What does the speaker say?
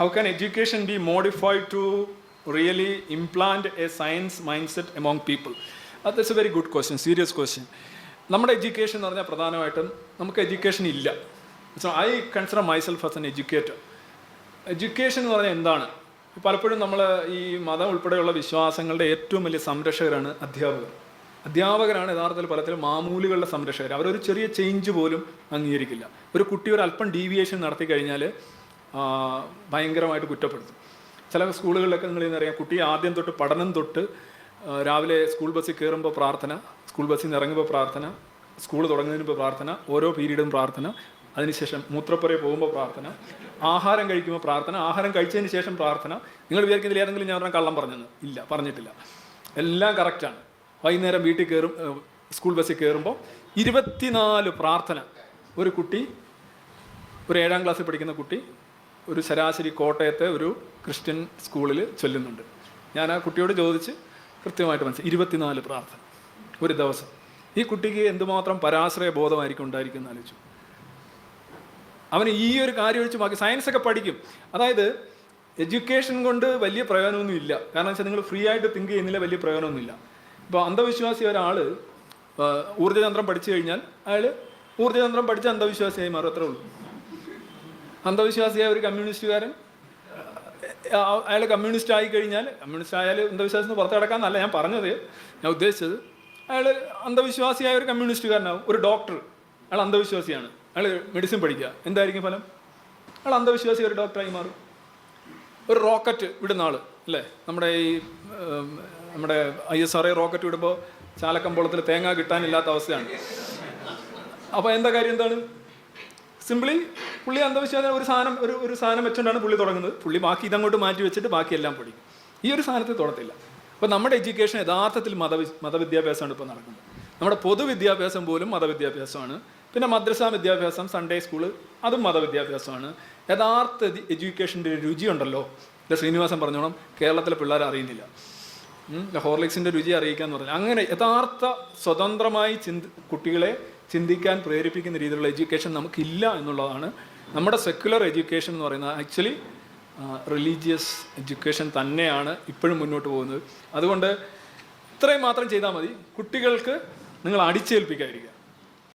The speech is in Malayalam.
how can education be modified to really implant a science mindset among people? Uh, that's a very good question, serious question. നമ്മുടെ എഡ്യൂക്കേഷൻ എന്ന് പറഞ്ഞാൽ പ്രധാനമായിട്ടും നമുക്ക് എഡ്യൂക്കേഷൻ ഇല്ല. So I consider myself as an educator education എന്ന് പറഞ്ഞാൽ എന്താണ്? പലപ്പോഴും നമ്മൾ ഈ മതം ഉൾപ്പെടെയുള്ള വിശ്വാസങ്ങളുടെ ഏറ്റവും വലിയ സംരക്ഷകരാണ് അധ്യാപകർ. അധ്യാപകരാണ് യഥാർത്ഥത്തിൽ പലത്തിലും മാമൂലുകളുടെ സംരക്ഷകർ. അവരൊരു ചെറിയ ചേഞ്ച് പോലും അംഗീകരിക്കില്ല. ഒരു കുട്ടി ഒരു അല്പം ഡീവിയേഷൻ നടത്തി കഴിഞ്ഞാൽ ഭയങ്കരമായിട്ട് കുറ്റപ്പെടുത്തും. ചില സ്കൂളുകളിലൊക്കെ നിങ്ങൾ അറിയാം കുട്ടി ആദ്യം തൊട്ട് പഠനം തൊട്ട് രാവിലെ സ്കൂൾ ബസ്സിൽ കയറുമ്പോൾ പ്രാർത്ഥന സ്കൂൾ ബസ്സിൽ നിന്ന് ഇറങ്ങുമ്പോൾ പ്രാർത്ഥന സ്കൂൾ തുടങ്ങുന്നതിന് മുമ്പ് പ്രാർത്ഥന ഓരോ പീരീഡും പ്രാർത്ഥന അതിനുശേഷം മൂത്രപ്പുറയെ പോകുമ്പോൾ പ്രാർത്ഥന ആഹാരം കഴിക്കുമ്പോൾ പ്രാർത്ഥന ആഹാരം കഴിച്ചതിന് ശേഷം പ്രാർത്ഥന. നിങ്ങൾ വിചാരിക്കുന്നതിൽ ഏതെങ്കിലും ഞാൻ പറഞ്ഞാൽ കള്ളം പറഞ്ഞെന്ന്. ഇല്ല പറഞ്ഞിട്ടില്ല. എല്ലാം കറക്റ്റാണ് വൈകുന്നേരം വീട്ടിൽ കയറും സ്കൂൾ ബസ്സിൽ കയറുമ്പോൾ ഇരുപത്തിനാല് പ്രാർത്ഥന ഒരു കുട്ടി ഒരു ഏഴാം ക്ലാസ്സിൽ പഠിക്കുന്ന കുട്ടി ഒരു ശരാശരി കോട്ടയത്തെ ഒരു ക്രിസ്ത്യൻ സ്കൂളിൽ ചൊല്ലുന്നുണ്ട്. ഞാൻ ആ കുട്ടിയോട് ചോദിച്ച് കൃത്യമായിട്ട് മനസ്സിലായി ഇരുപത്തിനാല് പ്രാർത്ഥന ഒരു ദിവസം. ഈ കുട്ടിക്ക് എന്തുമാത്രം പരാശ്രയ ബോധമായിരിക്കും ഉണ്ടായിരിക്കും എന്ന് ആലോചിച്ചു. അവന് ഈ ഒരു കാര്യം ഒഴിച്ച് ബാക്കി സയൻസ് ഒക്കെ പഠിക്കും. അതായത് എഡ്യൂക്കേഷൻ കൊണ്ട് വലിയ പ്രയോജനമൊന്നും ഇല്ല. കാരണം വെച്ചാൽ നിങ്ങൾ ഫ്രീ ആയിട്ട് തിങ്ക് ചെയ്യുന്നില്ല വലിയ പ്രയോജനമൊന്നുമില്ല ഇപ്പോൾ അന്ധവിശ്വാസി ഒരാൾ ഊർജതന്ത്രം പഠിച്ചു കഴിഞ്ഞാൽ അയാൾ ഊർജതന്ത്രം പഠിച്ച അന്ധവിശ്വാസിയായി മാറും അത്രേ ഉള്ളൂ. അന്ധവിശ്വാസിയായ ഒരു കമ്മ്യൂണിസ്റ്റുകാരൻ അയാൾ കമ്മ്യൂണിസ്റ്റ് ആയി കഴിഞ്ഞാൽ കമ്മ്യൂണിസ്റ്റ് ആയാൽ അന്ധവിശ്വാസത്തിന് പുറത്ത് കിടക്കാമെന്നല്ല ഞാൻ പറഞ്ഞത് ഞാൻ ഉദ്ദേശിച്ചത് അയാൾ അന്ധവിശ്വാസിയായ ഒരു കമ്മ്യൂണിസ്റ്റുകാരനാവും ഒരു ഡോക്ടർ. അയാൾ അന്ധവിശ്വാസിയാണ്. അയാൾ മെഡിസിൻ പഠിക്കുക. എന്തായിരിക്കും ഫലം? അയാൾ അന്ധവിശ്വാസി ഒരു ഡോക്ടറായി മാറും. ഒരു റോക്കറ്റ് വിടുന്ന ആൾ അല്ലേ? നമ്മുടെ ഈ നമ്മുടെ ഐ എസ് ആർ റോക്കറ്റ് വിടുമ്പോൾ ചാലക്കമ്പോളത്തിൽ തേങ്ങ കിട്ടാനില്ലാത്ത അവസ്ഥയാണ്. അപ്പോൾ എന്താ കാര്യം എന്താണ്? സിംപ്ലി പുള്ളി അന്ധവിശ്വാസം ഒരു സാധനം ഒരു ഒരു സാധനം വെച്ചുകൊണ്ടാണ് പുള്ളി തുടങ്ങുന്നത്. പുള്ളി ബാക്കി ഇതങ്ങോട്ട് മാറ്റി വെച്ചിട്ട് ബാക്കിയെല്ലാം പഠിക്കും ഈ ഒരു സാധനത്തിൽ തുടത്തില്ല. അപ്പോൾ നമ്മുടെ എഡ്യൂക്കേഷൻ യഥാർത്ഥത്തിൽ മത മതവിദ്യാഭ്യാസമാണ് ഇപ്പോൾ നടക്കുന്നത്. നമ്മുടെ പൊതുവിദ്യാഭ്യാസം പോലും മതവിദ്യാഭ്യാസമാണ്. പിന്നെ മദ്രസ വിദ്യാഭ്യാസം സൺഡേ സ്കൂൾ അതും മതവിദ്യാഭ്യാസമാണ്. യഥാർത്ഥ എഡ്യൂക്കേഷന്റെ രുചി ഉണ്ടല്ലോ. ഇത് ശ്രീനിവാസൻ പറഞ്ഞോണം കേരളത്തിലെ പിള്ളേർ അറിയുന്നില്ല. ഹോർലിക്സിന്റെ രുചി അറിയിക്കാന്ന് പറഞ്ഞു അങ്ങനെ യഥാർത്ഥ സ്വതന്ത്രമായി ചിന്തി കുട്ടികളെ ചിന്തിക്കാൻ പ്രേരിപ്പിക്കുന്ന രീതിയിലുള്ള എഡ്യൂക്കേഷൻ നമുക്കില്ല എന്നുള്ളതാണ് നമ്മുടെ സെക്യുലർ എഡ്യൂക്കേഷൻ എന്ന് പറയുന്നത്. ആക്ച്വലി റിലീജിയസ് എഡ്യൂക്കേഷൻ തന്നെയാണ് ഇപ്പോഴും മുന്നോട്ട് പോകുന്നത്. അതുകൊണ്ട് ഇത്രയും മാത്രം ചെയ്താൽ മതി. കുട്ടികൾക്ക് നിങ്ങൾ അടിച്ചേൽപ്പിക്കാതിരിക്കുക.